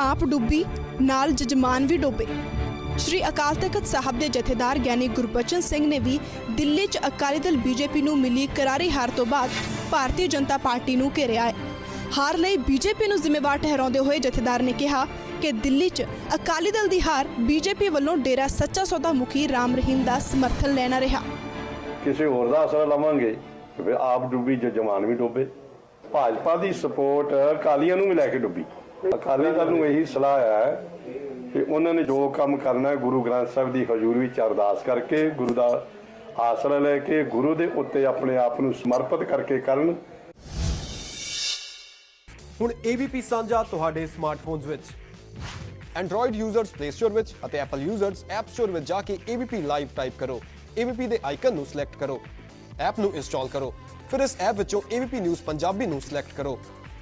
ਆਪ ਡੁੱਬੀ, ਨਾਲ ਜਜਮਾਨ ਵੀ ਡੋਬੇ। ਸ਼੍ਰੀ ਅਕਾਲ ਤਖਤ ਸਾਹਿਬ ਦੇ ਜਥੇਦਾਰ ਗਿਆਨੀ ਗੁਰਬਚਨ ਸਿੰਘ ਨੇ ਵੀ ਦਿੱਲੀ 'ਚ ਅਕਾਲੀ ਦਲ ਬੀਜੇਪੀ ਨੂੰ ਮਿਲੀ ਕਰਾਰੀ ਹਾਰ ਤੋਂ ਬਾਅਦ ਭਾਰਤੀ ਜਨਤਾ ਪਾਰਟੀ ਨੂੰ ਘੇਰਿਆ ਹੈ। ਹਾਰ ਲਈ ਬੀਜੇਪੀ ਨੂੰ ਜ਼ਿੰਮੇਵਾਰ ਠਹਿਰਾਉਂਦੇ ਹੋਏ ਜਥੇਦਾਰ ਨੇ ਕਿਹਾ ਕਿ ਦਿੱਲੀ 'ਚ ਅਕਾਲੀ ਦਲ ਦੀ ਹਾਰ ਬੀਜੇਪੀ ਵੱਲੋਂ ਡੇਰਾ ਸੱਚਾ ਸੌਦਾ ਮੁਖੀ ਰਾਮ ਰਹੀਮ ਦਾ ਸਮਰਥਨ ਲੈਣਾ ਰਿਹਾ। ਕਿਸੇ ਹੋਰ ਦਾ ਅਸਰ ਲਵਾਂਗੇ ਆਪ ਡੁੱਬੀ ਜੋ ਜਮਾਨ ਵੀ ਡੁੱਬੇ। ਭਾਜਪਾ ਦੀ ਸਪੋਰਟ ਅਕਾਲੀਆਂ ਨੂੰ ਵੀ ਲੈ ਕੇ ਡੁੱਬੀ। ਅਕਾਲੀ ਦਲ ਨੂੰ ਇਹੀ ਸਲਾਹ ਹੈ ਕਿ ਉਹਨਾਂ ਨੇ ਜੋ ਕੰਮ ਕਰਨਾ ਹੈ, ਗੁਰੂ ਗ੍ਰੰਥ ਸਾਹਿਬ ਦੀ ਹਜ਼ੂਰ ਵਿੱਚ ਅਰਦਾਸ ਕਰਕੇ, ਗੁਰੂ ਦਾ ਆਸਰਾ ਲੈ ਕੇ, ਗੁਰੂ ਦੇ ਉੱਤੇ ਆਪਣੇ ਆਪ ਨੂੰ ਸਮਰਪਿਤ ਕਰਕੇ ਕਰਨ। ਹੁਣ ABP ਸਾਂਝਾ ਤੁਹਾਡੇ ਸਮਾਰਟਫੋਨਸ ਵਿੱਚ। Android ਯੂਜ਼ਰਸ Play Store ਵਿੱਚ ਅਤੇ Apple ਯੂਜ਼ਰਸ App Store ਵਿੱਚ ਜਾ ਕੇ ABP ਲਾਈਵ ਟਾਈਪ ਕਰੋ। ABP ਦੇ ਆਈਕਨ ਨੂੰ ਸਿਲੈਕਟ ਕਰੋ। ਐਪ ਨੂੰ ਇੰਸਟਾਲ ਕਰੋ। ਫਿਰ ਇਸ ਐਪ ਵਿੱਚੋਂ ABP ਨਿਊਜ਼ ਪੰਜਾਬੀ ਨੂੰ ਸਿਲੈਕਟ ਕਰੋ।